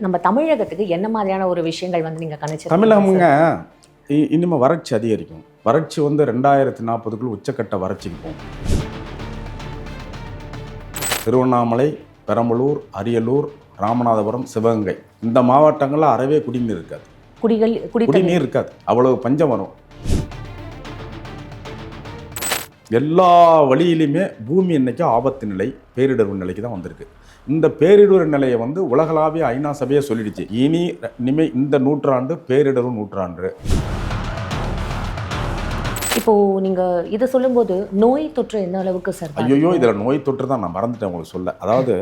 நம்ம தமிழகத்துக்கு என்ன மாதிரியான ஒரு விஷயங்கள் வந்து நீங்க கணிச்சு தமிழகமுங்க இ- இனிமே வறட்சி அதிகரிக்கும். வறட்சி வந்து ரெண்டாயிரத்தி நாற்பதுக்குள்ள உச்சக்கட்ட வறட்சிக்கு போகும். திருவண்ணாமலை பெரம்பலூர் அரியலூர் ராமநாதபுரம் சிவகங்கை இந்த மாவட்டங்களில் அறவே குடிநீர் இருக்காது. குடிகள் குடி குடிநீர் இருக்காது. அவ்வளவு பஞ்சம் வரும். எல்லா வழியிலுமே பூமி இன்னைக்கு ஆபத்து நிலை பேரிடர் நிலைக்கு தான் வந்திருக்கு. இந்த பேரிடர் நிலையை வந்து உலகளாவிய ஐநா சபையே சொல்லிடுச்சு. இனி இனிமே இந்த நூற்றாண்டு பேரிடர் நூற்றாண்டு. இப்போ நீங்க இதை சொல்லும்போது நோய் தொற்று எந்த அளவுக்கு சார் ஐயோ இதில் நோய் தொற்று தான் நான் மறந்துட்டேன் உங்களுக்கு சொல்ல. அதாவது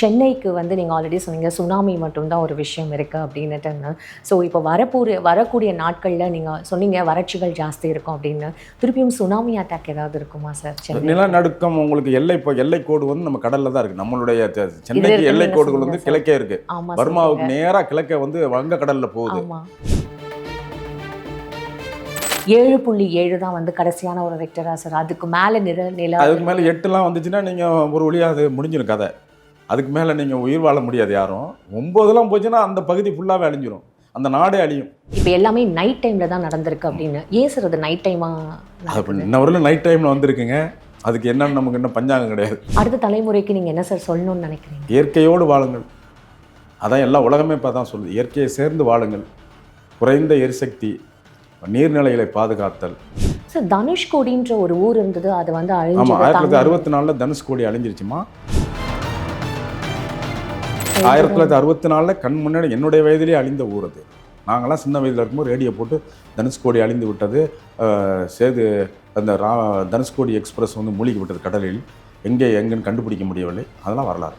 சென்னைக்கு வந்து நீங்கள் ஆல்ரெடி சொன்னீங்க சுனாமி மட்டும்தான் ஒரு விஷயம் இருக்குது அப்படின்னுட்டுன்னு. ஸோ இப்போ வரப்போகிற வரக்கூடிய நாட்களில் நீங்கள் சொன்னீங்க வறட்சிகள் ஜாஸ்தி இருக்கும் அப்படின்னு. திருப்பியும் சுனாமி அட்டாக் ஏதாவது இருக்குமா சார் சென்னை நிலநடுக்கம் உங்களுக்கு எல்லை இப்போ எல்லை கோடு வந்து நம்ம கடல்ல தான் இருக்கு. நம்மளுடைய சென்னைக்கு எல்லை கோடுகள் வந்து கிழக்கே இருக்கு. ஆமாம் பர்மாவுக்கு நேரா கிழக்கே வந்து வங்க கடல்ல போகுது ஏழு புள்ளி ஏழு தான் வந்து கடைசியான ஒரு வெக்டரா சார் அதுக்கு மேலே நில நில அதுக்கு மேலே எட்டுலாம் வந்துச்சுன்னா நீங்கள் ஒரு வழியாக அது முடிஞ்சிடும் கதை. அதுக்கு மேலே நீங்கள் உயிர் வாழ முடியாது யாரும். ஒம்போதெல்லாம் போச்சுன்னா அந்த பகுதி ஃபுல்லாகவே அழிஞ்சிரும். அந்த நாடே அழியும். இப்போ எல்லாமே நைட் டைமில் தான் நடந்திருக்கு அப்படின்னு. ஏன் சார் அது நைட் அது டைமாக இப்போ இன்ன வரையிலும் நைட் டைமில் வந்திருக்குங்க. அதுக்கு என்னன்னு நமக்கு இன்னும் பஞ்சாங்கம் கிடையாது. அடுத்த தலைமுறைக்கு நீங்கள் என்ன சார் சொல்லணும்னு நினைக்கிறீங்க? இயற்கையோடு வாழுங்கள். அதான் எல்லா உலகமே இப்போ தான் சொல்லுது. இயற்கையை சேர்ந்து வாழுங்கள். குறைந்த எரிசக்தி நீர்நிலைகளை பாதுகாத்தல். சார் தனுஷ்கோடின்ற ஒரு ஊர் இருந்தது. அது வந்து ஆமாம் ஆயிரத்தி தொள்ளாயிரத்தி அறுபத்தி நாலில் தனுஷ்கோடி அழிஞ்சிருச்சுமா? ஆயிரத்தி தொள்ளாயிரத்தி அறுபத்தி நாலில் கண் முன்னாடி என்னுடைய வயதிலேயே அழிந்த ஊர் அது. நாங்களாம் சின்ன வயதில் இருக்கும்போது ரேடியோ போட்டு தனுஷ்கோடி அழிந்து விட்டது. சேது அந்த ரா தனுஷ்கோடி எக்ஸ்பிரஸ் வந்து மூழ்கி விட்டது கடலில். எங்கே எங்கன்னு கண்டுபிடிக்க முடியவில்லை. அதெல்லாம் வரலாறு.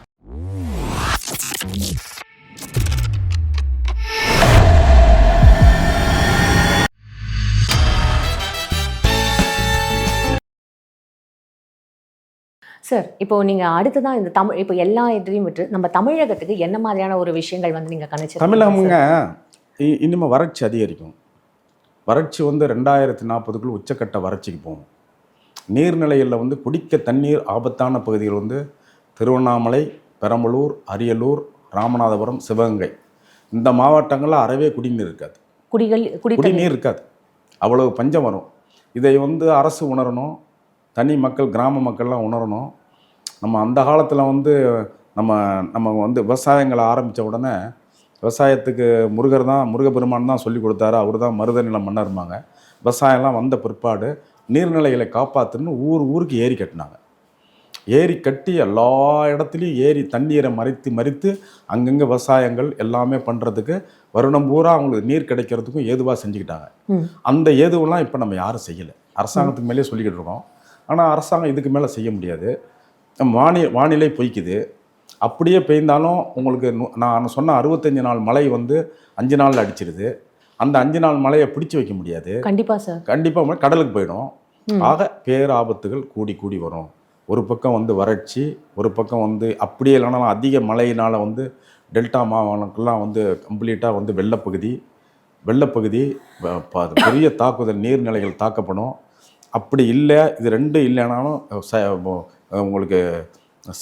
சார் இப்போ நீங்க அடுத்ததான் இந்த தமிழ் இப்போ எல்லா இதுலையும் விட்டு நம்ம தமிழகத்துக்கு என்ன மாதிரியான ஒரு விஷயங்கள் வந்து நீங்க கணிச்சு தமிழகமுங்க இ- இனிமே வறட்சி அதிகரிக்கும். வறட்சி வந்து ரெண்டாயிரத்தி நாற்பதுக்குள்ள உச்சக்கட்ட வறட்சிக்கு போகும். நீர்நிலைகளில் வந்து குடிக்க தண்ணீர் ஆபத்தான பகுதிகள் வந்து திருவண்ணாமலை பெரம்பலூர் அரியலூர் ராமநாதபுரம் சிவகங்கை. இந்த மாவட்டங்களில் அறவே குடிநீர் இருக்காது. குடிகள் குடி குடிநீர் இருக்காது. அவ்வளவு பஞ்சம் வரும். இதை வந்து அரசு உணரணும். தனி மக்கள் கிராம மக்கள்லாம் உணரணும். நம்ம அந்த காலத்தில் வந்து நம்ம நம்ம வந்து விவசாயங்களை ஆரம்பித்த உடனே விவசாயத்துக்கு முருகர் தான் முருகப்பெருமான் தான் சொல்லி கொடுத்தாரு. அவர் தான் மருதநில மன்னர்மாங்க விவசாயம்லாம் வந்த பிற்பாடு நீர்நிலைகளை காப்பாற்றணும்னு ஊர் ஊருக்கு ஏரி கட்டினாங்க. ஏரி கட்டி எல்லா இடத்துலையும் ஏரி தண்ணீரை மறைத்து மறித்து அங்கங்கே விவசாயங்கள் எல்லாமே பண்ணுறதுக்கு வருடம் பூரா அவங்களுக்கு நீர் கிடைக்கிறதுக்கும் ஏதுவாக செஞ்சுக்கிட்டாங்க. அந்த ஏதுவெல்லாம் இப்போ நம்ம யாரும் செய்யலை. அரசாங்கத்துக்கு மேலே சொல்லிக்கிட்டு இருக்கோம். ஆனால் அரசாங்கம் இதுக்கு மேலே செய்ய முடியாது. வானி வானிலை பொய்க்குது. அப்படியே பெய்ந்தாலும் உங்களுக்கு நான் சொன்ன அறுபத்தஞ்சு நாள் மழை வந்து அஞ்சு நாளில் அடிச்சிருது. அந்த அஞ்சு நாள் மழையை பிடிச்சு வைக்க முடியாது. கண்டிப்பா சார் கண்டிப்பாக கடலுக்கு போயிடும். ஆக பேராபத்துகள் கூடி கூடி வரும். ஒரு பக்கம் வந்து வறட்சி ஒரு பக்கம் வந்து அப்படியே இல்லைனாலும் அதிக மழையினால் வந்து டெல்டா மாவட்டங்கள்லாம் வந்து கம்ப்ளீட்டாக வந்து வெள்ளப்பகுதி வெள்ளப்பகுதி பெரிய தாக்குதல் நீர்நிலைகள் தாக்கப்படும். அப்படி இல்லை இது ரெண்டும் இல்லைனாலும் ச உங்களுக்கு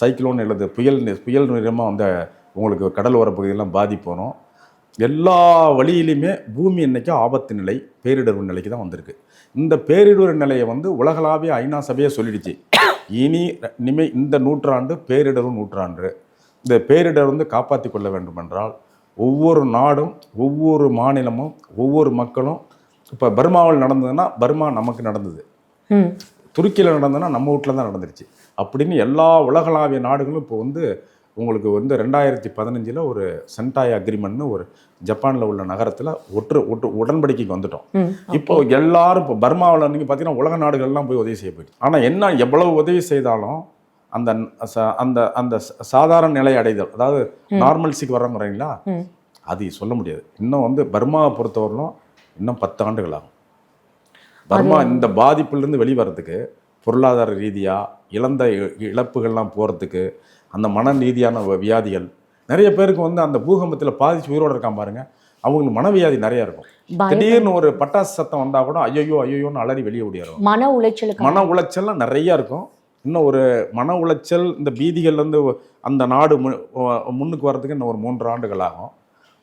சைக்ளோன் அல்லது புயல் நி- புயல் நிறமாக வந்து உங்களுக்கு கடலோர பகுதியெல்லாம் பாதிப்பு வரும். எல்லா வழியிலையுமே பூமி இன்றைக்கி ஆபத்து நிலை பேரிடர் நிலைக்கு தான் வந்திருக்கு. இந்த பேரிடர் நிலையை வந்து உலகளாவிய ஐநா சபையை சொல்லிடுச்சு. இனி இனிமே இந்த நூற்றாண்டு பேரிடரும் நூற்றாண்டு. இந்த பேரிடர் வந்து காப்பாற்றி கொள்ள வேண்டுமென்றால் ஒவ்வொரு நாடும் ஒவ்வொரு மாநிலமும் ஒவ்வொரு மக்களும் இப்போ பர்மாவில் நடந்ததுன்னா பர்மா நமக்கு நடந்தது. துருக்கியில் நடந்ததுன்னா நம்ம வீட்டில் தான் நடந்துருச்சு. அப்படின்னு எல்லா உலகளாவிய நாடுகளும் இப்போ வந்து உங்களுக்கு வந்து ரெண்டாயிரத்தி பதினஞ்சில் ஒரு சென்டாய் அக்ரிமெண்ட்னு ஒரு ஜப்பானில் உள்ள நகரத்தில் ஒற்று ஒட்டு உடன்படிக்கைக்கு வந்துட்டோம். இப்போ எல்லாரும் இப்போ பர்மாவில் நீங்கள் பார்த்தீங்கன்னா உலக நாடுகள்லாம் போய் உதவி செய்ய போயிடுச்சு ஆனால் என்ன எவ்வளவு உதவி செய்தாலும் அந்த அந்த அந்த சாதாரண நிலை அடைதல் அதாவது. நார்மல்சிக்கு வர்றோங்கிறீங்களா. அது சொல்ல முடியாது. இன்னும் வந்து பர்மாவை பொறுத்தவரையிலும் இன்னும் பத்து ஆண்டுகள் ஆகும். பர்மா இந்த பாதிப்புலேருந்து வெளிவரதுக்கு பொருளாதார ரீதியாக இழந்த இழப்புகள்லாம் போகிறதுக்கு அந்த மன ரீதியான வியாதிகள் நிறைய பேருக்கு வந்து அந்த பூகம்பத்தில் பாதிச்சு உயிரோடு இருக்கான் பாருங்க அவங்களுக்கு மனவியாதி நிறைய இருக்கும். திடீர்னு ஒரு பட்டாசு சத்தம் வந்தால் கூட ஐயோ ஐயோன்னு அலறி வெளியே ஓடிடுறோம் மன உளைச்சலுக்கு மன உளைச்சல்லாம் நிறைய இருக்கும். இன்னும் ஒரு மன உளைச்சல் இந்த பீதிகள்லேருந்து அந்த நாடு முன்னுக்கு வர்றதுக்கு இன்னும் ஒரு மூன்று ஆண்டுகள் ஆகும்.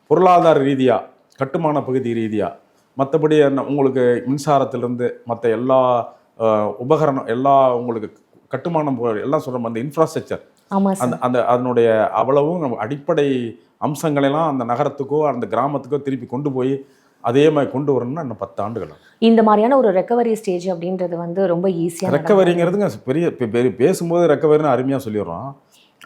பொருளாதார ரீதியாக கட்டுமான பகுதி ரீதியாக மற்றபடி என்ன உங்களுக்கு மின்சாரத்திலிருந்து மற்ற எல்லா உபகரணம் எல்லா உங்களுக்கு கட்டுமானம் எல்லாம் சொல்கிறோம் அந்த இன்ஃப்ராஸ்ட்ரக்சர் அந்த அந்த அதனுடைய அவ்வளவும் அடிப்படை அம்சங்களெல்லாம் அந்த நகரத்துக்கோ அந்த கிராமத்துக்கோ திருப்பி கொண்டு போய் அதே மாதிரி கொண்டு வரணும்னா இன்னும் பத்து ஆண்டுகள். இந்த மாதிரியான ஒரு ரெக்கவரி ஸ்டேஜ் அப்படின்றது வந்து ரொம்ப ஈஸியாக ரெக்கவரிங்கிறதுங்க பெரிய பேசும்போது ரெக்கவரின்னு அருமையாக சொல்லிடுறோம்.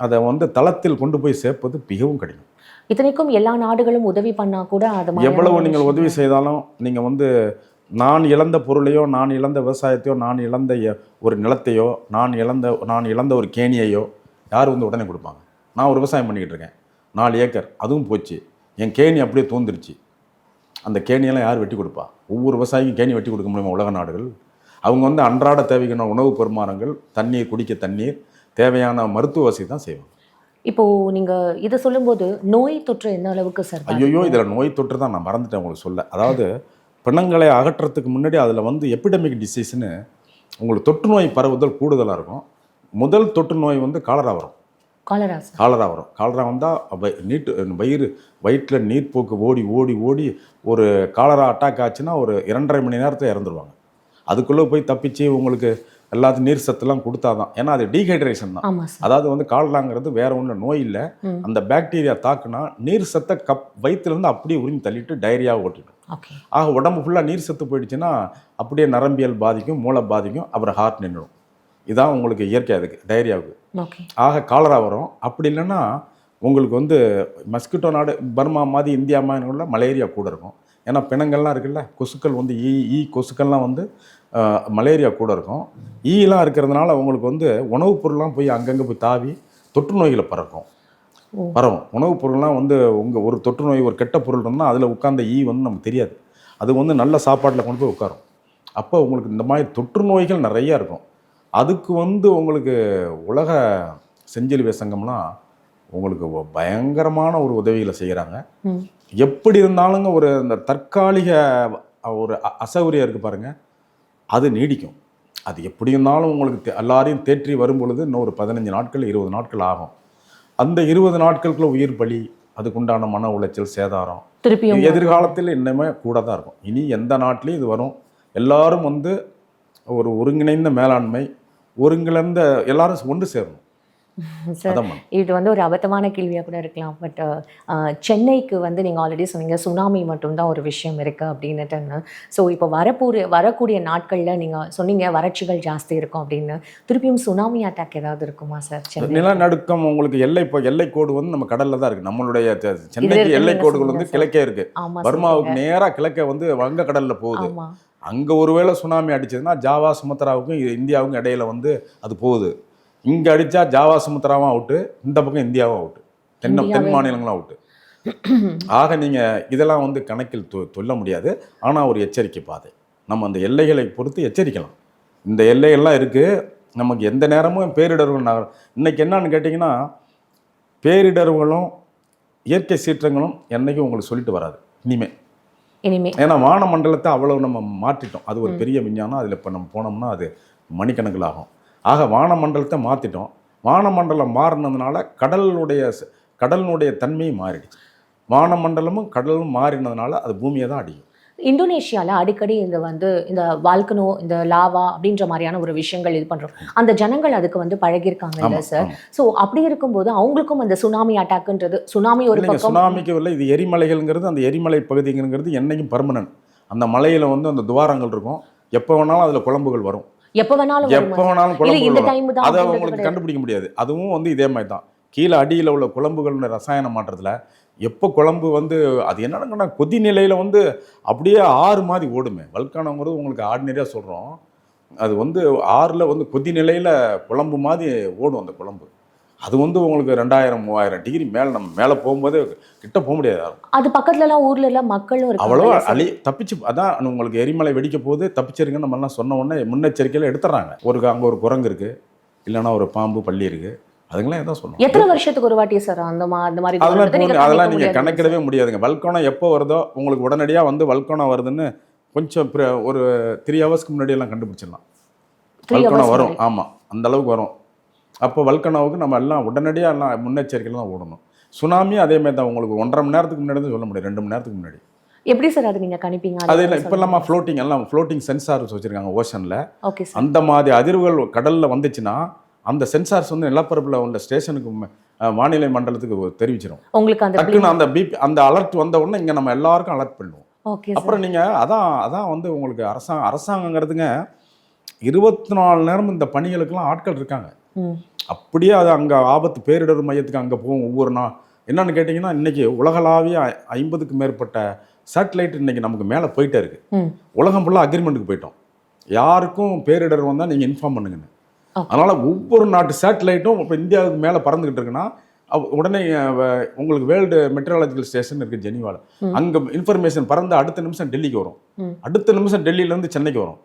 அதை வந்து தளத்தில் கொண்டு போய் சேர்ப்பது மிகவும் கடினம். இத்தனைக்கும் எல்லா நாடுகளும் உதவி பண்ணா கூட அது எவ்வளவு நீங்கள் உதவி செய்தாலும் நீங்கள் வந்து நான் இழந்த பொருளையோ நான் இழந்த விவசாயத்தையோ நான் இழந்த ஒரு நிலத்தையோ நான் இழந்த நான் இழந்த ஒரு கேணியையோ யார் வந்து உடனே கொடுப்பாங்க? நான் ஒரு விவசாயம் பண்ணிக்கிட்டு இருக்கேன். நாலு ஏக்கர். அதுவும் போச்சு. என் கேணி அப்படியே தூந்துருச்சு. அந்த கேணியெல்லாம் யார் வெட்டி கொடுப்பா? ஒவ்வொரு விவசாயிக்கும் கேணி வெட்டி கொடுக்க முடியுமா உலக நாடுகள்? அவங்க வந்து அன்றாட தேவைக்கான உணவு பெருமானங்கள் தண்ணீர் குடிக்க தண்ணீர் தேவையான மருத்துவ வசதி தான் செய்வாங்க. இப்போ நீங்க இதை சொல்லும்போது நோய் தொற்று எந்த அளவுக்கு சார் ஐயோ இதில் நோய் தொற்று தான் நான் மறந்துட்டேன் உங்களுக்கு சொல்ல. அதாவது பிணங்களை அகற்றத்துக்கு முன்னாடி அதில் வந்து எபிடமிக் டிசீஸ்னு உங்களுக்கு தொற்று நோய் பரவுதல் கூடுதலாக இருக்கும். முதல் தொற்று நோய் வந்து காலரா வரும். காலரா காலரா வரும். காலரா வந்தால் நீட்டு வயிறு வயிற்றில் நீர்ப்போக்கு ஓடி ஓடி ஓடி ஒரு காலரா அட்டாக் ஆச்சுன்னா ஒரு இரண்டரை மணி நேரத்தில் இறந்துருவாங்க. அதுக்குள்ளே போய் தப்பிச்சு உங்களுக்கு எல்லாத்தையும் நீர் சத்துலாம் கொடுத்தாதான். ஏன்னா அது டீஹைட்ரேஷன் தான். அதாவது வந்து காலராங்கிறது வேற ஒன்றும் நோய் இல்லை. அந்த பாக்டீரியா தாக்குனா நீர் சத்தை கப் வயிற்றுலேருந்து அப்படியே உரிஞ்சு தள்ளிட்டு டயரியாவை ஓட்டிடும். ஆக உடம்பு ஃபுல்லாக நீர் சத்து போயிடுச்சுன்னா அப்படியே நரம்பியல் பாதிக்கும் மூளை பாதிக்கும் அப்புறம் ஹார்ட் நின்றுடும். இதான் உங்களுக்கு இயற்கை அதுக்கு டயரியாவுக்கு ஓகே. ஆக காலரா வரும். அப்படி இல்லைன்னா உங்களுக்கு வந்து மஸ்கிட்டோ நாடு பர்மா மாதிரி இந்தியா மாதிரி மலேரியா கூட இருக்கும். ஏன்னா பிணங்கள்லாம் இருக்குல்ல கொசுக்கள் வந்து ஈ ஈ கொசுக்கள்லாம் வந்து மலேரியா கூட இருக்கும். ஈலாம் இருக்கிறதுனால உங்களுக்கு வந்து உணவுப் பொருள்லாம் போய் அங்கங்கே போய் தாவி தொற்று நோய்களை பறக்கும். பரவும். உணவுப் பொருள்லாம் வந்து உங்கள் ஒரு தொற்று நோய் ஒரு கெட்ட பொருள் இருந்தால் அதில் உட்கார்ந்த ஈ வந்து நமக்கு தெரியாது. அது வந்து நல்ல சாப்பாட்டில் கொண்டு போய் உட்காரும். அப்போ உங்களுக்கு இந்த மாதிரி தொற்று நோய்கள் நிறையா இருக்கும். அதுக்கு வந்து உங்களுக்கு உலக செஞ்சிலுவை சங்கம்லாம் உங்களுக்கு பயங்கரமான ஒரு உதவிகளை செய்கிறாங்க எப்படி இருந்தாலுங்க ஒரு இந்த தற்காலிக ஒரு அசௌகரியம் இருக்குது பாருங்க. அது நீடிக்கும். அது எப்படி இருந்தாலும் உங்களுக்கு தே- எல்லாரையும் தேற்றி வரும் பொழுது இன்னும் ஒரு பதினஞ்சு நாட்கள் இருபது நாட்கள் ஆகும். அந்த இருபது நாட்களுக்குள்ள உயிர் பலி அதுக்குண்டான மன உளைச்சல் சேதாரம் திருப்பியும் எதிர்காலத்தில் இன்னுமே கூட தான் இருக்கும். இனி எந்த நாட்டிலையும் இது வரும். எல்லாரும் வந்து ஒரு ஒருங்கிணைந்த மேலாண்மை ஒருங்கிணைந்த எல்லாரும் ஒன்று சேரணும். சார். இது வந்து ஒரு அபத்தமான கேள்வியாக கூட இருக்கலாம். பட் சென்னைக்கு வந்து நீங்கள் ஆல்ரெடி சொன்னீங்க சுனாமி மட்டும்தான் ஒரு விஷயம் இருக்குது அப்படின்னுட்டுன்னு ஸோ இப்போ வரப்போற வரக்கூடிய நாட்களில் நீங்கள் சொன்னீங்க வறட்சிகள் ஜாஸ்தி இருக்கும் அப்படின்னு. திருப்பியும் சுனாமி அட்டாக் ஏதாவது இருக்குமா சார் சென்னை நிலநடுக்கம் உங்களுக்கு எல்லை இப்போ எல்லை கோடு வந்து நம்ம கடல்ல தான் இருக்கு. நம்மளுடைய சென்னைக்கு எல்லை கோடுகள் வந்து கிழக்கே இருக்கு. ஆமாம் பர்மாவுக்கு நேரா கிழக்கே வந்து வங்க கடல்ல போகுது. அங்க ஒருவேளை சுனாமி அடிச்சதுன்னா ஜாவா சுமத்ராவுக்கும் இந்தியாவுக்கும் இடையில வந்து அது போகுது. இங்க அடிச்சா ஜாவா சுமத்ராவும் அவுட்டு இந்த பக்கம் இந்தியாவும் அவுட்டு தென் தென் மாநிலங்களும் அவுட்டு ஆக நீங்க இதெல்லாம் வந்து கணக்கில் தொ சொல்ல முடியாது. ஆனா ஒரு எச்சரிக்கை பாதை. நம்ம அந்த எல்லைகளை பொறுத்து எச்சரிக்கலாம். இந்த எல்லைகள்லாம் இருக்கு. நமக்கு எந்த நேரமும் பேரிடர்கள் நகரும் இன்னைக்கு என்னன்னு கேட்டிங்கன்னா பேரிடர்களும் இயற்கை சீற்றங்களும் என்னைக்கும் உங்களுக்கு சொல்லிட்டு வராது. இனிமே. இனிமே. ஏன்னா வானமண்டலத்தை அவ்வளவு நம்ம மாற்றிட்டோம். அது ஒரு பெரிய விஞ்ஞானம். அதில் இப்போ நம்ம போனோம்னா அது மணிக்கணக்கில் ஆகும். ஆக வானமண்டலத்தை மாற்றிட்டோம் வானமண்டலம் மாறினதுனால கடலுடைய கடலினுடைய தன்மையும் மாறிடுச்சு. வானமண்டலமும் கடலும் மாறினதுனால அது பூமியை தான் அடிக்கும் இந்தோனேஷியால அடிக்கடி இந்த வந்து இந்த வால்கனோ இந்த லாவா அப்படின்ற மாதிரியான ஒரு விஷயங்கள் இது பண்றோம். அந்த ஜனங்கள் அதுக்கு வந்து பழகியிருக்காங்க இல்ல சார். ஸோ அப்படி இருக்கும்போது அவங்களுக்கும் அந்த சுனாமி அட்டாக்ன்றது சுனாமி ஒரு பக்கம் சுனாமிக்கு இல்லை இது எரிமலைகள்ங்கிறது அந்த எரிமலை பகுதிங்கிறது என்னைக்கும் பர்மனன்ட் அந்த மலையில் வந்து அந்த துவாரங்கள் இருக்கும். எப்போ வேணாலும் அதில் குழம்புகள் வரும். எப்ப வேணாலும் எப்போ? வேணாலும் தான் அதை கிடையாது. கண்டுபிடிக்க முடியாது. அதுவும் வந்து இதே மாதிரி தான். கீழே அடியில் உள்ள குழம்புகள் ரசாயன மாற்றத்தில் எப்போ குழம்பு வந்து அது என்னன்னா கொதி நிலையில் வந்து அப்படியே ஆறு மாதிரி ஓடுமே. வல்கானங்கிறது உங்களுக்கு ஆர்டினரியாக சொல்கிறோம் அது வந்து ஆறில் வந்து கொதி நிலையில் குழம்பு மாதிரி ஓடும் அந்த குழம்பு. அது வந்து உங்களுக்கு ரெண்டாயிரம் மூவாயிரம் டிகிரி மேலே நம்ம மேலே போகும்போது கிட்ட போக முடியாது. அது பக்கத்துல எல்லாம் ஊர்ல எல்லாம் மக்களும் அவ்வளோ அழி தப்பிச்சு அதான் உங்களுக்கு எரிமலை வெடிக்க போது தப்பிச்சிருங்கன்னு நம்மலாம் சொன்ன உடனே முன்னெச்சரிக்கையில் எடுத்துறாங்க. ஒரு அங்கே ஒரு குரங்கு இருக்குது இல்லைன்னா ஒரு பாம்பு பள்ளி இருக்குது அதுங்களாம் எதாவது சொல்லணும். எத்தனை வருஷத்துக்கு ஒரு வாட்டி சார் அந்த மாதிரி அதெல்லாம் அதெல்லாம் நீங்கள் கணக்கிடவே முடியாதுங்க. வல்கோணம் எப்போ வருதோ உங்களுக்கு உடனடியாக வந்து வல்கோணம் வருதுன்னு கொஞ்சம் ஒரு த்ரீ ஹவர்ஸ்க்கு முன்னாடி எல்லாம் கண்டுபிடிச்சிடலாம். வல்கோணம் வரும். ஆமாம் அந்த அளவுக்கு வரும். அப்போ வல்கனாவுக்கு நம்ம எல்லாம் உடனடியாக எல்லாம் முன்னெச்சரிக்கையில் தான் ஓடணும். சுனாமி அதே மாதிரி தான் உங்களுக்கு ஒன்றரை மணி நேரத்துக்கு முன்னாடி தான் சொல்ல முடியும். ரெண்டு மணி நேரத்துக்கு முன்னாடி. எப்படி சார் அது நீங்க கணிப்பீங்க? அது இல்லை இப்போ இல்லாமல் ஃப்ளோட்டிங் எல்லாம் ஃப்ளோட்டிங் சென்சார்ஸ் வச்சுருக்காங்க ஓஷனில் ஓகே அந்த மாதிரி அதிர்வுகள் கடலில் வந்துச்சுன்னா அந்த சென்சார்ஸ் வந்து நிலப்பரப்பில் உள்ள ஸ்டேஷனுக்கு வானிலை மண்டலத்துக்கு தெரிவிச்சிடும் உங்களுக்கு அந்த டக்குன்னு அந்த பிபி அந்த அலர்ட் வந்த உடனே இங்கே நம்ம எல்லாருக்கும் அலர்ட் பண்ணுவோம். அப்புறம் நீங்கள் அதான் அதான் வந்து உங்களுக்கு அரசாங்கம் அரசாங்கங்கிறதுங்க இருபத்தி நாலு நேரம் இந்த பணிகளுக்கெல்லாம் ஆட்கள் இருக்காங்க. அப்படியே அது அங்கே ஆபத்து பேரிடர் மையத்துக்கு அங்கே போகும் ஒவ்வொரு நாள் என்னன்னு கேட்டிங்கன்னா இன்றைக்கி உலகளாவிய ஐம்பதுக்கு மேற்பட்ட சேட்டலைட் இன்னைக்கு நமக்கு மேலே போயிட்டே இருக்கு. உலகம் ஃபுல்லாக அக்ரிமெண்ட்டுக்கு போயிட்டோம். யாருக்கும் பேரிடர் வந்தால் நீங்கள் இன்ஃபார்ம் பண்ணுங்கன்னு. அதனால் ஒவ்வொரு நாட்டு சேட்டலைட்டும் இப்போ இந்தியாவுக்கு மேலே பறந்துக்கிட்டு இருக்குன்னா உடனே உங்களுக்கு வேர்ல்டு மெட்ரலாஜிக்கல் ஸ்டேஷன் இருக்குது ஜெனீவாவில். அங்கே இன்ஃபர்மேஷன் பறந்து அடுத்த நிமிஷம் டெல்லிக்கு வரும். அடுத்த நிமிஷம் டெல்லியிலேருந்து சென்னைக்கு வரும்.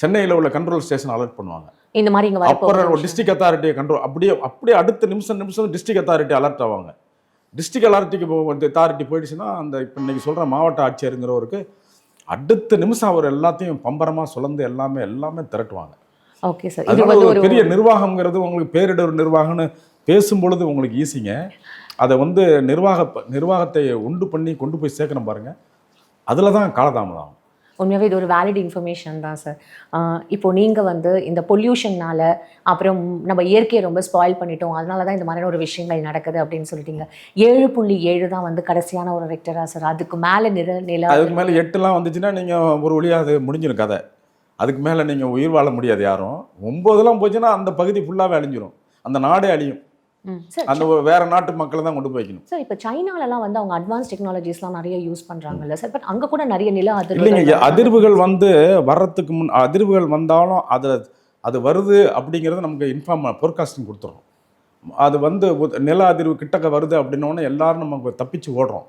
சென்னையில் உள்ள கண்ட்ரோல் ஸ்டேஷன் அலர்ட் பண்ணுவாங்க. இந்த மாதிரி இங்க அப்புறம் டிஸ்ட்ரிக்ட் அத்தாரிட்டியை கண்ட்ரோல் அப்படியே அப்படியே அடுத்த நிமிஷம் நிமிஷம் டிஸ்ட்ரிக்ட் அத்தாரிட்டி அலர்ட் ஆவாங்க. டிஸ்ட்ரிக்ட் அத்தாரிட்டிக்கு அத்தாரிட்டி போயிடுச்சுன்னா அந்த இப்போ இன்னைக்கு சொல்கிற மாவட்ட ஆட்சியருங்கிறவருக்கு அடுத்த நிமிஷம் அவர் எல்லாத்தையும் பம்பரமாக சுலந்து எல்லாமே எல்லாமே திரட்டுவாங்க. ஓகே சார் இது வந்து ஒரு பெரிய நிர்வாகம்ங்கிறது உங்களுக்கு பேரிடர் நிர்வாகம்னு பேசும்பொழுது உங்களுக்கு ஈஸிங்க. அதை வந்து நிர்வாக நிர்வாகத்தை உண்டு பண்ணி கொண்டு போய் சேர்க்கணும் பாருங்க. அதில் தான் காலதாமதம் ஆகும். உண்மையாகவே இது ஒரு வேலிட் இன்ஃபர்மேஷன் தான் சார் இப்போது நீங்கள் வந்து இந்த பொல்யூஷன்னால் அப்புறம் நம்ம இயற்கையை ரொம்ப ஸ்பாயில் பண்ணிட்டோம் அதனால தான் இந்த மாதிரியான ஒரு விஷயங்கள் நடக்குது அப்படின்னு சொல்லிட்டீங்க. ஏழு புள்ளி ஏழு தான் வந்து கடைசியான ஒரு ரெக்டராக சார் அதுக்கு மேலே நிற நில அதுக்கு மேலே எட்டுலாம் வந்துச்சுன்னா நீங்கள் ஒரு வழியாக அது முடிஞ்சிடும் கதை. அதுக்கு மேலே நீங்கள் உயிர் வாழ முடியாது யாரும். ஒம்போதெல்லாம் போச்சுன்னா அந்த பகுதி ஃபுல்லாகவே அழிஞ்சிரும். அந்த நாடே அழியும். அந்த வேற நாட்டு மக்களை தான் கொண்டு போய் வைக்கணும். சார் இப்போ சைனாலலாம் வந்து அவங்க அட்வான்ஸ் டெக்னாலஜிஸ்லாம் நிறைய யூஸ் பண்ணுறாங்கல்ல சார் பட் அங்கே கூட நிறைய நில இல்லைங்க அதிர்வுகள் வந்து வர்றதுக்கு முன் அதிர்வுகள் வந்தாலும் அதில் அது வருது அப்படிங்கிறத நமக்கு இன்ஃபார்ம் ஃபோர்காஸ்டிங் கொடுத்துரும் அது வந்து நில அதிர்வு கிட்டக்க வருது அப்படின்னோடனே எல்லாரும் நம்ம தப்பிச்சு ஓடுறோம்.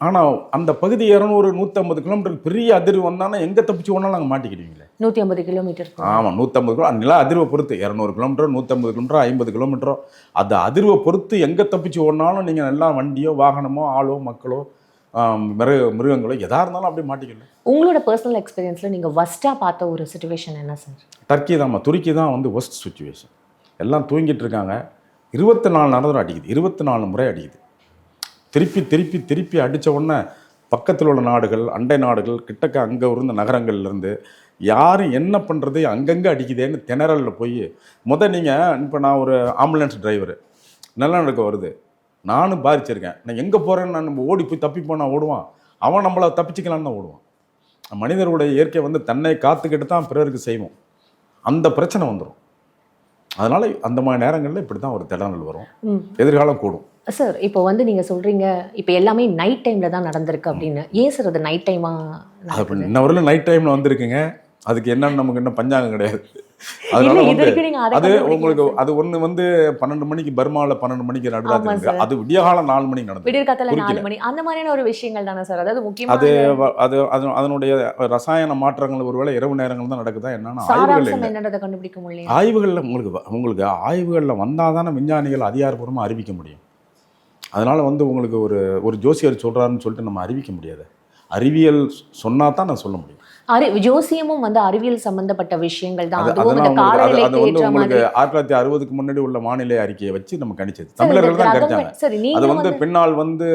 ஆனால் அந்த பகுதி இரநூறு நூற்றம்பது கிலோமீட்டர் பெரிய அதிர்வு வந்தாலும் எங்கே தப்பிச்சு ஓடனாலும் அங்கே மாட்டிக்கிடுவீங்களே? நூற்றி ஐம்பது கிலோமீட்டர் ஆமாம் நூற்றம்பது கிலோ நில அதிர்வை பொறுத்து இரநூறு கிலோமீட்டர் நூற்றம்பது கிலோமீட்டர் ஐம்பது கிலோமீட்டரோ அந்த அதிர்வை பொறுத்து எங்கே தப்பிச்சு ஓடினாலும் நீங்கள் எல்லாம் வண்டியோ வாகனமோ ஆளோ மக்களோ மிருக மிருகங்களோ எதா இருந்தாலும் அப்படியே மாட்டிக்கல உங்களோட பர்சனல் எக்ஸ்பீரியன்ஸில் நீங்கள் ஃபஸ்ட்டாக பார்த்த ஒரு சுச்சுவேஷன் என்ன சார் டர்க்கி தான்மா துருக்கி தான் வந்து ஒஸ்ட் சுச்சுவேஷன் எல்லாம் தூங்கிட்டு இருக்காங்க. இருபத்தி நாலு நேரம் அடிக்குது. இருபத்தி நாலு முறை அடிக்குது. திருப்பி திருப்பி திருப்பி அடித்த உடனே பக்கத்தில் உள்ள நாடுகள் அண்டை நாடுகள் கிட்டக்க அங்கே இருந்த நகரங்கள்லேருந்து யாரும் என்ன பண்ணுறது அங்கங்கே அடிக்குதேன்னு திணறலில் போய் முத நீங்கள் இப்போ நான் ஒரு ஆம்புலன்ஸ் டிரைவர் நிலநடுக்க வருது. நானும் பாதிச்சிருக்கேன். நான் எங்கே போகிறேன்னு நான் நம்ம ஓடி போய் தப்பி போனால் ஓடுவான். அவன் நம்மளை தப்பிச்சுக்கலான்னு தான் ஓடுவான். மனிதருடைய இயற்கை வந்து தன்னை காத்துக்கிட்டு தான் பிறருக்கு செய்வோம். அந்த பிரச்சனை வந்துடும் அதனால் அந்த மாதிரி நேரங்களில் இப்படி தான் ஒரு திடங்கள் வரும். எதிர்காலம் கூடும். சார் இப்போ வந்து நீங்கள் சொல்கிறீங்க இப்போ எல்லாமே நைட் டைமில் தான் நடந்திருக்கு அப்படின்னு. ஏன் சார் அது நைட் டைமாக அது இப்ப இன்ன வரையிலும் நைட் டைமில் வந்திருக்குங்க. அதுக்கு என்னன்னு நமக்கு இன்னும் பஞ்சாங்கம் கிடையாது. அதனால வந்து அதை அது உங்களுக்கு. அது ஒன்று வந்து பன்னெண்டு மணிக்கு பர்மாவில் பன்னெண்டு மணிக்கு நடுராத்திரி. அது விடியகாலம் நாலு மணிக்கு நடந்தது. விடியற் காத்தால நாலு. மணி. அந்த மாதிரியான ஒரு விஷயங்கள் தானே சார் அதாவது அது முக்கியமாக வ- அது அது அதனுடைய ரசாயன மாற்றங்கள் ஒருவேளை இரவு நேரங்கள் தான் நடக்குதா என்னன்னா ஆய்வுகள் என்னன்றதை கண்டுபிடிக்க முடியல ஆய்வுகளில் உங்களுக்கு உங்களுக்கு ஆய்வுகளில் வந்தால் தானே விஞ்ஞானிகள் அதிகாரப்பூர்வமாக அறிவிக்க முடியும். அதனால் வந்து உங்களுக்கு ஒரு ஒரு ஜோசியர் சொல்கிறாருன்னு சொல்லிட்டு நம்ம அறிவிக்க முடியாது. அறிவியல் சொன்னா தான் நான் சொல்ல முடியும். அறி ஜோசியமும் வந்து அறிவியல் சம்பந்தப்பட்ட விஷயங்கள் தான். அது வந்து உங்களுக்கு ஆயிரத்தி தொள்ளாயிரத்தி அறுபதுக்கு முன்னாடி உள்ள வானிலை அறிக்கையை வச்சு நம்ம கணிச்சது. தமிழர்கள் தான் கணிச்சாங்க. அது வந்து பின்னால் வந்து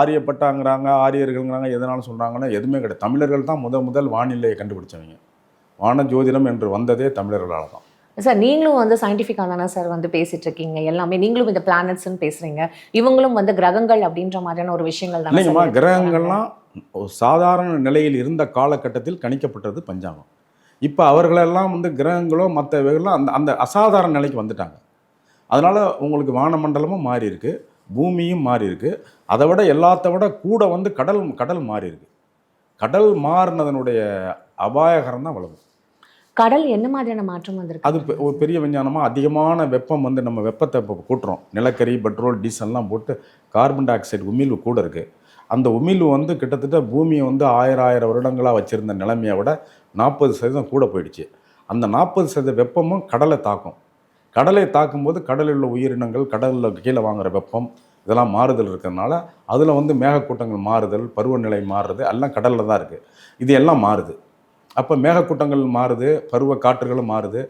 ஆரியப்பட்டாங்கிறாங்க ஆரியர்கள்ங்கிறாங்க எதனால சொல்கிறாங்கன்னா எதுவுமே கிடையாது. தமிழர்கள் தான் முத முதல் வானிலையை கண்டுபிடிச்சவங்க. வான ஜோதிடம் என்று வந்ததே தமிழர்களால் தான். சார் நீங்களும் வந்து சயின்டிஃபிக்காக தானே சார் வந்து பேசிட்டு இருக்கீங்க எல்லாமே நீங்களும் இந்த பிளானட்ஸ்னு பேசுறீங்க. இவங்களும் வந்து கிரகங்கள் அப்படின்ற மாதிரியான ஒரு விஷயங்கள் தானே. கிரகங்கள்லாம் ஒரு சாதாரண நிலையில் இருந்த காலகட்டத்தில் கணிக்கப்பட்டது பஞ்சாங்கம். இப்போ அவர்களெல்லாம் வந்து கிரகங்களோ மற்றவைகள்லாம் அந்த அந்த அசாதாரண நிலைக்கு வந்துட்டாங்க. அதனால் உங்களுக்கு வானமண்டலமும் மாறி இருக்கு பூமியும் மாறி இருக்கு அதை விட எல்லாத்த விட கூட வந்து கடல் கடல் மாறி இருக்கு கடல் மாறினதனுடைய அபாயகரம் தான் வளரும். கடல் என்ன மாதிரியான மாற்றம் வந்திருக்கு? அது ஒரு பெரிய விஞ்ஞானமாக அதிகமான வெப்பம் வந்து நம்ம வெப்பத்தை இப்போ கூட்டுறோம். நிலக்கரி பெட்ரோல் டீசல்லாம் போட்டு கார்பன் டை ஆக்சைடு உமிழ்வு கூட இருக்குது அந்த உமிழ்வு வந்து கிட்டத்தட்ட பூமியை வந்து ஆயிரம் ஆயிரம் வருடங்களாக வச்சுருந்த நிலைமையை விட நாற்பது சதவீதம் கூட போயிடுச்சு. அந்த நாற்பது சதவீத வெப்பமும் கடலை தாக்கும். கடலை தாக்கும்போது கடலில் உள்ள உயிரினங்கள் கடலில் கீழே வாங்குகிற வெப்பம் இதெல்லாம் மாறுதல் இருக்கிறதுனால அதில் வந்து மேகக்கூட்டங்கள் மாறுதல் பருவநிலை மாறுறது எல்லாம் கடலில் தான் இருக்குது இது எல்லாம் மாறுது. அப்போ மேகக்கூட்டங்கள் மாறுது பருவ காற்றுகளும் மாறுது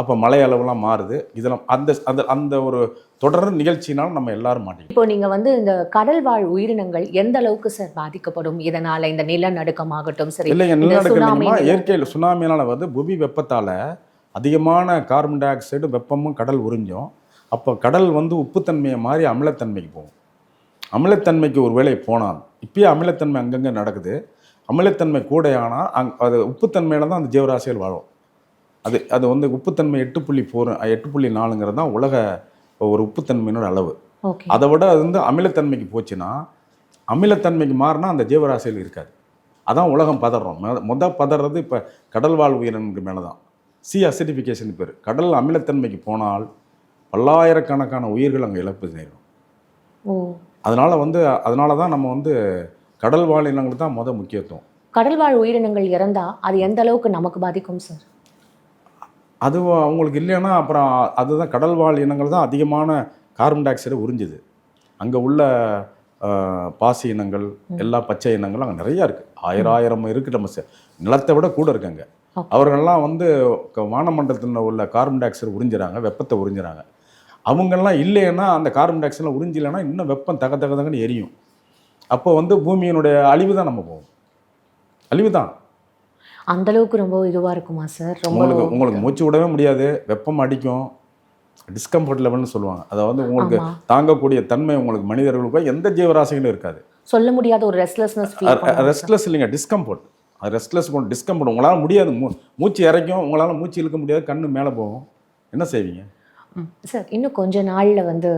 அப்போ மழை அளவுலாம் மாறுது. இதெல்லாம் அந்த அந்த அந்த ஒரு தொடர் நிகழ்ச்சினால் நம்ம எல்லாரும் மாட்டிக்கிறோம் இப்போ நீங்க வந்து இந்த கடல் வாழ் உயிரினங்கள் எந்த அளவுக்கு சார் பாதிக்கப்படும்? இதனால இந்த நிலநடுக்கமாகட்டும் சரி இல்லைங்க நிலநடுக்கம் இயற்கையில் சுனாமினால வந்து புவி வெப்பத்தால் அதிகமான கார்பன் டை ஆக்சைடு வெப்பமும் கடல் உறிஞ்சும். அப்போ கடல் வந்து உப்புத்தன்மையை மாறி அமிலத்தன்மைக்கு போகும். அமிலத்தன்மைக்கு ஒரு வேளை போனால் இப்பயே அமிலத்தன்மை அங்கங்கே நடக்குது. அமிலத்தன்மை கூடையானால் அங் அது உப்புத்தன்மையில தான் அந்த ஜீவராசிகள் வாழும். அது அது வந்து உப்புத்தன்மை எட்டு புள்ளி போர் எட்டு புள்ளி நாலுங்கிறது தான் உலக ஒரு உப்புத்தன்மையினோட அளவு. அதை விட அது வந்து அமிலத்தன்மைக்கு போச்சுன்னா அமிலத்தன்மைக்கு மாறினா அந்த ஜீவராசிகள் இருக்காது. அதான் உலகம் பதறோம். மொத- மொத பதறது இப்போ கடல் வாழ் உயிரினங்களுக்கு மேலே தான் சி அசிடிஃபிகேஷன் பேர். கடல் அமிலத்தன்மைக்கு போனால் பல்லாயிரக்கணக்கான உயிர்கள் அங்கே இழப்பு நேரும் அதனால் வந்து அதனால தான் நம்ம வந்து கடல் வாழ் இனங்களுக்கு தான் முத முக்கியத்துவம். கடல் வாழ் உயிரினங்கள் இறந்தா அது எந்த அளவுக்கு நமக்கு பாதிக்கும் சார் அது அவங்களுக்கு இல்லைன்னா அப்புறம் அதுதான் கடல் வாழ் இனங்கள் தான் அதிகமான கார்பன் டை ஆக்சைடை உறிஞ்சுது. அங்கே உள்ள பாசி இனங்கள் எல்லா பச்சை இனங்களும் அங்கே நிறையா இருக்குது ஆயிரம் ஆயிரம் இருக்குது நம்ம நிலத்தை விட கூட இருக்காங்க. அவர்கள்லாம் வந்து வானமண்டலத்தில் உள்ள கார்பன் டை ஆக்சைடு உறிஞ்சுறாங்க வெப்பத்தை உறிஞ்சுறாங்க. அவங்கெல்லாம் இல்லைன்னா அந்த கார்பன் டை ஆக்சைடெலாம் உறிஞ்சலைன்னா இன்னும் வெப்பம் தக தக தகன்னு எரியும். அப்போ வந்து பூமியினுடைய அழிவு தான் நம்ம போகும் அழிவு தான் அந்த அளவுக்கு ரொம்ப இதுவா இருக்குமா சார்? உங்களுக்கு உங்களுக்கு மூச்சு விடவே முடியாது. வெப்பம் அடிக்கும். டிஸ்கம்ஃபர்ட் லெவல்னு சொல்லுவாங்க அதாவது உங்களுக்கு ஆமா. தாங்கக்கூடிய தன்மை உங்களுக்கு மனிதர்களுக்கு எந்த ஜீவராசிகளும் இருக்காது. சொல்ல முடியாத ஒரு ரெஸ்ட்லெஸ்னஸ் ரெஸ்ட்லெஸ் இல்லைங்க டிஸ்கம்ஃபர்ட் அது ரெஸ்ட்லெஸ் டிஸ்கம்ஃபர்ட் உங்களால் முடியாது. மூ மூச்சு இறைக்கும். உங்களால் மூச்சு இழுக்க முடியாது. கண்ணு மேலே போகும். என்ன செய்வீங்க? சார் இன்னும் கொஞ்ச நாள்ல வந்து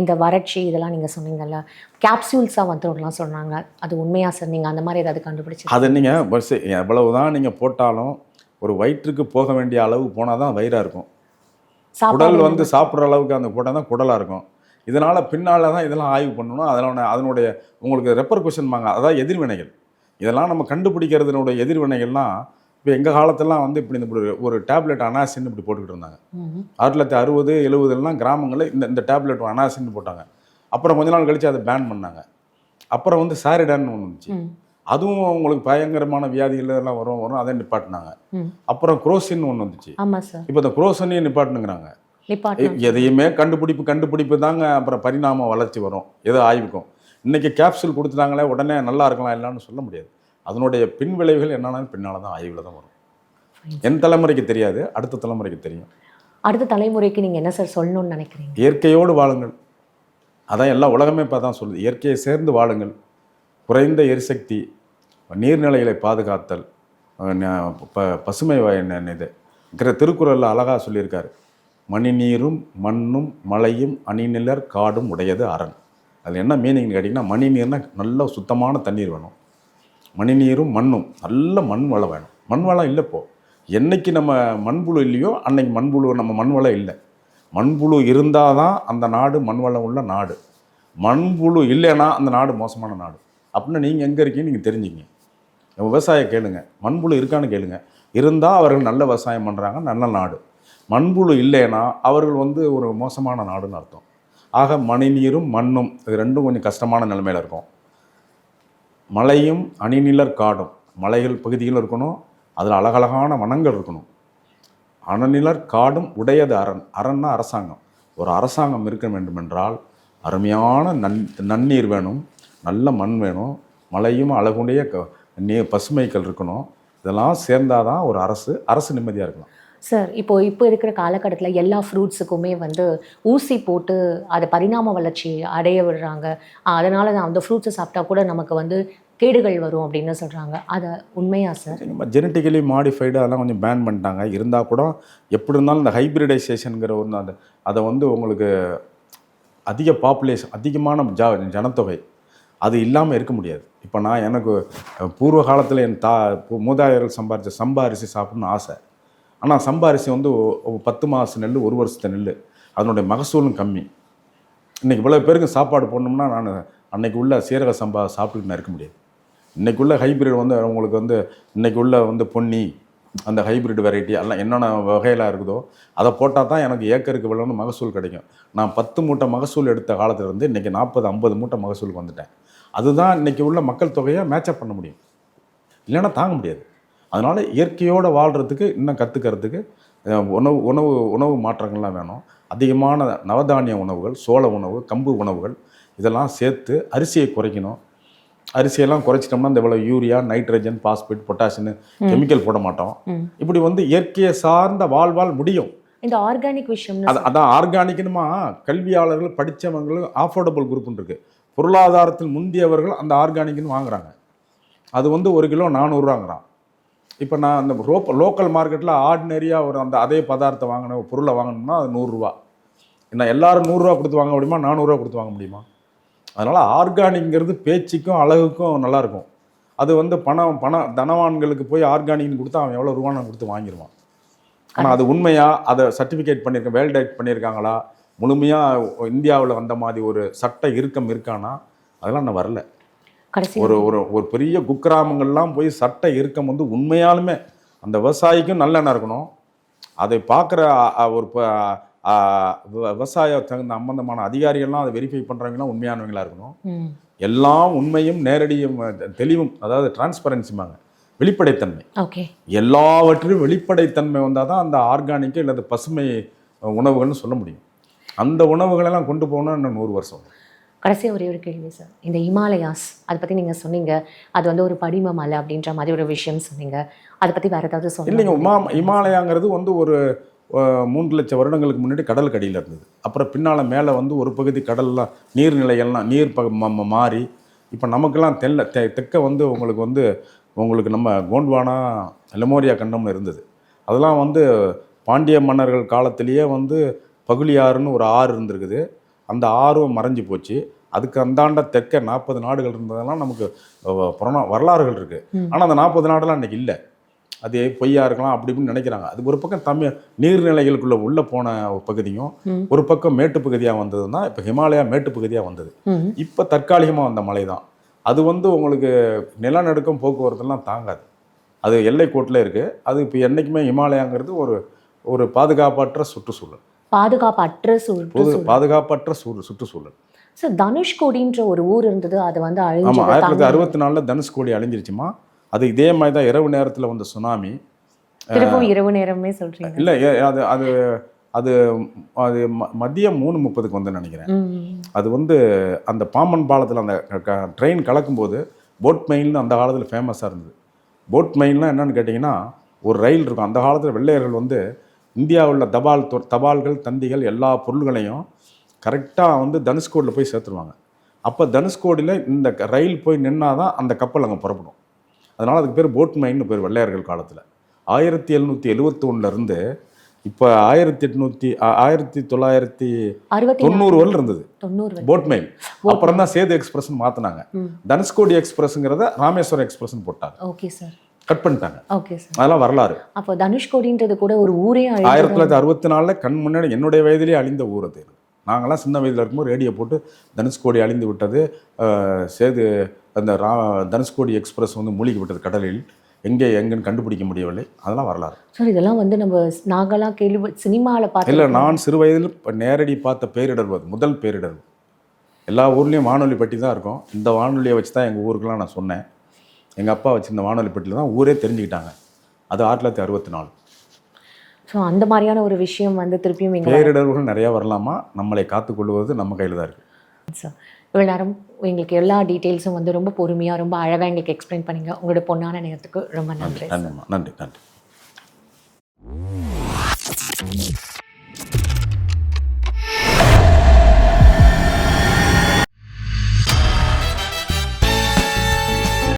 இந்த வறட்சி இதெல்லாம் நீங்க சொன்னீங்கல்ல கேப்சூல்ஸா வந்துடலாம் சொன்னாங்க. அது உண்மையா சார் நீங்க அந்த மாதிரி ஏதாவது கண்டுபிடிச்சு அதை நீங்கள் பஸ் எவ்வளவு தான் நீங்கள் போட்டாலும் ஒரு வயிற்றுக்கு போக வேண்டிய அளவு போனால் தான் வயிறாக இருக்கும் குடல் வந்து சாப்பிட்ற அளவுக்கு அந்த குடல் தான் குடலாக இருக்கும். இதனால் பின்னால் தான் இதெல்லாம் ஆய்வு பண்ணணும். அதனால அதனுடைய உங்களுக்கு ரெப்பர் கொஷன் வாங்க அதாவது எதிர்வினைகள். இதெல்லாம் நம்ம கண்டுபிடிக்கிறதுனுடைய எதிர்வினைகள்லாம் இப்போ எங்கள் காலத்தெல்லாம் வந்து இப்படி இந்த இப்படி ஒரு டேப்லெட் அனாசின்னு இப்படி போட்டுக்கிட்டு இருந்தாங்க. ஆயிரத்தி தொள்ளாயிரத்தி அறுபது எழுபதுலாம் கிராமங்களில் இந்த இந்த டேப்லெட் அனாசின்னு போட்டாங்க. அப்புறம் கொஞ்ச நாள் கழிச்சு அதை பேன் பண்ணாங்க. அப்புறம் வந்து சாரிடான்னு ஒன்று வந்துச்சு. அதுவும் உங்களுக்கு பயங்கரமான வியாதிகள் எல்லாம் வரும் வரும் அதை நிப்பாட்டினாங்க. அப்புறம் குரோசின் ஒன்று வந்துச்சு. இப்போ இந்த குரோசனையும் நிப்பாட்டுனுங்கிறாங்க. எதையுமே கண்டுபிடிப்பு கண்டுபிடிப்பு தாங்க அப்புறம் பரிணாம வளர்ச்சி வரும். எதோ ஆய்வுக்கும். இன்னைக்கு கேப்சூல் கொடுத்துட்டாங்களே உடனே நல்லா இருக்கலாம் இல்லைன்னு சொல்ல முடியாது. அதனுடைய பின் விளைவுகள் என்னன்னு பின்னால் தான் ஆய்வில் தான் வரும். என் தலைமுறைக்கு தெரியாது அடுத்த தலைமுறைக்கு தெரியும். அடுத்த தலைமுறைக்கு நீங்க என்ன சார் சொல்லணும்னு நினைக்கிறீங்க? இயற்கையோடு வாழுங்கள். அதான் எல்லா உலகமே இப்போ தான் சொல்லுது. இயற்கையை சேர்ந்து வாழுங்கள். குறைந்த எரிசக்தி நீர்நிலைகளை பாதுகாத்தல் ப- பசுமை இது? இருக்கிற திருக்குறளில் அழகாக சொல்லியிருக்காரு. மணி நீரும் மண்ணும் மழையும் அணிநிலர் காடும் உடையது அரண். அதில் என்ன மீனிங்னு கேட்டிங்கன்னா மணி நீர்னா நல்ல சுத்தமான தண்ணீர் வேணும். மணிநீரும் மண்ணும். நல்ல மண் வளம் வேணும். மண் வளம் இல்லை இப்போது என்றைக்கு நம்ம மண்புழு இல்லையோ அன்னைக்கு மண்புழு நம்ம மண் வளம் இல்லை. மண்புழு இருந்தால் தான் அந்த நாடு மண் வளம் உள்ள நாடு. மண்புழு இல்லைன்னா அந்த நாடு மோசமான நாடு. அப்படின்னு நீங்கள் எங்கே இருக்கீங்கன்னு நீங்கள் தெரிஞ்சுங்க விவசாயம் கேளுங்க. மண்புழு இருக்கான்னு கேளுங்க. இருந்தால் அவர்கள் நல்ல விவசாயம் பண்ணுறாங்க நல்ல நாடு. மண்புழு இல்லைன்னா அவர்கள் வந்து ஒரு மோசமான நாடுன்னு அர்த்தம். ஆக மணிநீரும் மண்ணும் இது ரெண்டும் கொஞ்சம் கஷ்டமான நிலைமையில் இருக்கும். மலையும் அணிநிலர் காடும். மலைகள் பகுதியில் இருக்கணும். அதில் அழகழகான வனங்கள் இருக்கணும். அணநிலர் காடும் உடையது அரண். அரண்னா அரசாங்கம். ஒரு அரசாங்கம் இருக்க வேண்டுமென்றால் அருமையான நன் நன்னீர் வேணும். நல்ல மண் வேணும். மலையும் அழகுடைய க நீ பசுமைகள் இருக்கணும். இதெல்லாம் சேர்ந்தாதான் ஒரு அரசு அரசு நிம்மதியாக இருக்கலாம். சார் இப்போ இப்போ இருக்கிற காலகட்டத்தில் எல்லா ஃப்ரூட்ஸுக்குமே வந்து ஊசி போட்டு அதை பரிணாம வளர்ச்சி அடைய விடுறாங்க. அதனால் அதனால தான் அந்த ஃப்ரூட்ஸை சாப்பிட்டா கூட நமக்கு வந்து கேடுகள் வரும் அப்படின்னு சொல்கிறாங்க அதை உண்மையா சார்? நம்ம ஜெனட்டிக்கலி மாடிஃபைடு அதெல்லாம் கொஞ்சம் பேன் பண்ணிட்டாங்க. இருந்தால் கூட எப்படி இருந்தாலும் இந்த ஹைப்ரிடைசேஷனுங்கிற ஒன்று அந்த அதை வந்து உங்களுக்கு அதிக பாப்புலேஷன் அதிகமான ஜ ஜனத்தொகை அது இல்லாமல் இருக்க முடியாது. இப்போ நான் எனக்கு பூர்வ காலத்தில் என் தா பூ- மூதாதையர்கள் சம்பாரித்த சம்பாரிசி ஆசை. ஆனால் சம்பா அரிசி வந்து பத்து மாதம் நெல் ஒரு வருஷத்து நெல் அதனுடைய மகசூலும் கம்மி. இன்றைக்கி இவ்வளோ பேருக்கு சாப்பாடு போடணும்னா நான் அன்னைக்கு உள்ள சீரக சம்பா சாப்பிட்டுட்டு இருக்க முடியாது. இன்னைக்கு உள்ள ஹைபிரிட் வந்து அவங்களுக்கு வந்து இன்னைக்கு உள்ள வந்து பொன்னி அந்த ஹைபிரிட் வெரைட்டி எல்லாம் என்னென்ன வகையெல்லாம் இருக்குதோ அதை போட்டால் தான் எனக்கு ஏக்கருக்கு இவ்வளோன்னு மகசூல் கிடைக்கும். நான் பத்து மூட்டை மகசூல் எடுத்த காலத்துலேருந்து இன்றைக்கி நாற்பது ஐம்பது மூட்டை மகசூலுக்கு வந்துட்டேன். அதுதான் இன்னைக்கு உள்ள மக்கள் தொகையை மேட்சப் பண்ண முடியும். இல்லைன்னா தாங்க முடியாது. அதனால் இயற்கையோடு வாழ்கிறதுக்கு இன்னும் கற்றுக்கிறதுக்கு உணவு உணவு உணவு மாற்றங்கள்லாம் வேணும். அதிகமான நவதானிய உணவுகள் சோள உணவு கம்பு உணவுகள் இதெல்லாம் சேர்த்து அரிசியை குறைக்கணும். அரிசியெல்லாம் குறைச்சிட்டோம்னா இந்த இவ்வளோ urea nitrogen phosphate potassium chemical போட மாட்டோம். இப்படி வந்து இயற்கையை சார்ந்த வாழ்வால் முடியும். இந்த ஆர்கானிக் விஷயம் அது அதான் ஆர்கானிக்னுமா? கல்வியாளர்கள் படித்தவங்களும் அஃபோர்டபுள் குரூப்னு இருக்கு. பொருளாதாரத்தில் முந்தியவர்கள் அந்த ஆர்கானிக்னு வாங்குறாங்க. அது வந்து ஒரு கிலோ நானூறுரூவாங்கிறான் இப்போ நான் அந்த ரோப் லோக்கல் மார்க்கெட்டில் ஆர்டினரியாக ஒரு அந்த அதே பதார்த்தம் வாங்கின பொருளை வாங்கணும்னா அது நூறுரூவா. என்ன எல்லாரும் நூறுரூவா கொடுத்து வாங்க முடியுமா? நானூறுரூவா கொடுத்து வாங்க முடியுமா? அதனால் ஆர்கானிக்ங்கிறது பேச்சுக்கும் அழகுக்கும் நல்லாயிருக்கும். அது வந்து பணம் பணம் தனவான்களுக்கு போய் ஆர்கானிக்னு கொடுத்தா அவன் எவ்வளோ ரூபான்னு கொடுத்து வாங்கிடுவான் ஆனால் அது உண்மையாக அதை சர்டிஃபிகேட் பண்ணியிருக்க வேல்டேட் பண்ணியிருக்காங்களா? முழுமையாக இந்தியாவில் வந்த மாதிரி ஒரு சட்ட இறுக்கம் இருக்கானா? அதெல்லாம் நான் வரல. ஒரு ஒரு ஒரு பெரிய குக்கிராமங்கள்லாம் போய் சட்ட இறுக்கம் வந்து உண்மையாலுமே அந்த விவசாயிக்கும் நல்லெண்ணெய் இருக்கணும். அதை பார்க்குற ஒரு விவசாய தகுந்த சம்பந்தமான அதிகாரிகள்லாம் அதை வெரிஃபை பண்ணுறவங்களாம் உண்மையானவங்களா இருக்கணும். எல்லாம் உண்மையும் நேரடியும் தெளிவும் அதாவது டிரான்ஸ்பரன்சிமாங்க வெளிப்படைத்தன்மை. ஓகே. எல்லாவற்றிலும் வெளிப்படைத்தன்மை வந்தால் தான் அந்த ஆர்கானிக் அல்லது பசுமை உணவுகள்னு சொல்ல முடியும். அந்த உணவுகளெல்லாம் கொண்டு போகணும் இன்னும் நூறு வருஷம் கடைசி ஒரே ஒரு கேள்வி சார் இந்த ஹிமாலயாஸ் அதை பற்றி நீங்கள் சொன்னீங்க. அது வந்து ஒரு படிம மலை அப்படின்ற மாதிரி ஒரு விஷயம் சொன்னீங்க. அதை பற்றி வேறு ஏதாவது இல்லைங்க சொன்னீங்க உமா இமாலயாங்கிறது வந்து ஒரு மூன்று லட்சம் வருடங்களுக்கு முன்னாடி கடல் கடியில் இருந்தது. அப்புறம் பின்னால் மேலே வந்து ஒரு பகுதி கடல்லாம் நீர்நிலைகள்லாம் நீர் ப ம- மாறி. இப்போ நமக்கெல்லாம் தெல்ல தெ தெற்க வந்து உங்களுக்கு வந்து உங்களுக்கு நம்ம கோண்ட்வானா லெமோரியா கண்டம்னு இருந்தது. அதெல்லாம் வந்து பாண்டிய மன்னர்கள் காலத்திலேயே வந்து பகுலியாறுன்னு ஒரு ஆறு இருந்திருக்குது. அந்த ஆறும் மறைஞ்சு போச்சு. அதுக்கு அந்தாண்ட தெற்க நாற்பது நாடுகள் இருந்ததெல்லாம் நமக்கு புராண வரலாறுகள் இருக்குது. ஆனால் அந்த நாற்பது நாடெல்லாம் இன்றைக்கி இல்லை. அது பொய்யா இருக்கலாம் அப்படி இப்படின்னு நினைக்கிறாங்க. அது ஒரு பக்கம் தமிழ் நீர்நிலைகளுக்குள்ள உள்ள போன பகுதியும். ஒரு பக்கம் மேட்டு பகுதியாக வந்ததுன்னா இப்போ ஹிமாலயா மேட்டு பகுதியாக வந்தது. இப்போ தற்காலிகமாக வந்த மலை தான். அது வந்து உங்களுக்கு நிலநடுக்கம் போக்குவரத்துலாம் தாங்காது. அது எல்லைக்கோட்டில் இருக்குது அது இப்போ என்றைக்குமே ஹிமாலயாங்கிறது ஒரு ஒரு பாதுகாப்பற்ற சுற்றுச்சூழல். பாதுகாப்பு அற்ற பொது சுற்றுச்சூழல் பாதுகாப்பற்ற சூ சுற்றுச்சூழல். சார் தனுஷ்கோடின்ற ஒரு ஊர் இருந்தது அது வந்து ஆமாம் ஆயிரத்தி தொள்ளாயிரத்தி அறுபத்தி நாலில் தனுஷ்கோடி அழிஞ்சிருச்சுமா? அது இதே மாதிரி தான் இரவு நேரத்தில் வந்த சுனாமி. திருப்பும் இரவு நேரமே சொல்றீங்க. இல்லை அது அது அது அது மதியம் மூணு முப்பதுக்கு வந்து நினைக்கிறேன். அது வந்து அந்த பாம்பன் பாலத்தில் அந்த ட்ரெயின் கலக்கும்போது போட் மெயில்னு அந்த காலத்தில் ஃபேமஸாக இருந்தது. போட் மெயில்னால் என்னன்னு கேட்டிங்கன்னா ஒரு ரயில் இருக்கும். அந்த காலத்தில் வெள்ளையர்கள் வந்து இந்தியாவில் தபால் தொ- தபால்கள் தந்திகள் எல்லா பொருள்களையும் கரெக்டாக வந்து தனுஷ்கோடியில் போய் சேர்த்துருவாங்க. அப்போ தனுஷ்கோடியில் இந்த ரயில் போய் நின்னா தான் அந்த கப்பல் அங்கே புறப்படும். அதனால் அதுக்கு பேர் போட் மெயின்னு பேர் வெள்ளையர்கள் காலத்தில். ஆயிரத்தி எழுநூற்றி எழுவத்தொன்னுலேருந்து இப்போ ஆயிரத்தி எட்நூற்றி ஆயிரத்தி தொள்ளாயிரத்தி தொண்ணூறு வரல இருந்தது. போட் மெயில் அப்புறம் தான் சேது எக்ஸ்பிரஸ் மாற்றினாங்க தனுஷ்கோடி எக்ஸ்பிரஸ்ங்கிறத ராமேஸ்வரம் எக்ஸ்பிரஸ்னு போட்டாங்க. Okay sir. கட் பண்ணிட்டாங்க. ஓகே சார் அதெல்லாம் வரலாறு. அப்போ தனுஷ்கோடின்றது கூட ஒரு ஊரே ஆயிரத்தி தொள்ளாயிரத்தி அறுபத்தி நாலில் கண் முன்னாடி என்னுடைய வயதிலே அழிந்த ஊர் அது. நாங்களாம் சின்ன வயதில் இருக்கும்போது ரேடியோ போட்டு தனுஷ்கோடி அழிந்து விட்டது. சேது அந்த ரா தனுஷ்கோடி எக்ஸ்பிரஸ் வந்து மூழ்கி விட்டது கடலில். எங்கே எங்கன்னு கண்டுபிடிக்க முடியவில்லை. அதெல்லாம் வரலாறு. சார் இதெல்லாம் வந்து நம்ம நாங்கெல்லாம் கேள்வி சினிமாவில் பார்த்து இல்லை நான் சிறு வயதில் நேரடி பார்த்த பேரிடர் அது முதல் பேரிடர். எல்லா ஊர்லேயும் வானொலி பெட்டி தான் இருக்கும். இந்த வானொலியை வச்சு தான் எங்கள் ஊருக்கெல்லாம் நான் சொன்னேன். எங்கள் அப்பா வச்சிருந்த வானொலி பெட்டியில் தான் ஊரே தெரிஞ்சுக்கிட்டாங்க. அது ஆயிரத்தி தொள்ளாயிரத்தி அறுபத்தி நாலு. ஸோ அந்த மாதிரியான ஒரு விஷயம் வந்து திருப்பியும் பேரிடர்கள் நிறையா வரலாமா? நம்மளை காத்துக்கொள்வது நம்ம கையில் தான் இருக்குது சார் இவ்வளோ நேரம் எங்களுக்கு எல்லா டீட்டெயில்ஸும் வந்து ரொம்ப பொறுமையாக ரொம்ப அழகாக எங்களுக்கு எக்ஸ்பிளைன் பண்ணீங்க. உங்களோட பொண்ணான நேரத்துக்கு ரொம்ப நன்றி. நன்றிம்மா நன்றி நன்றி.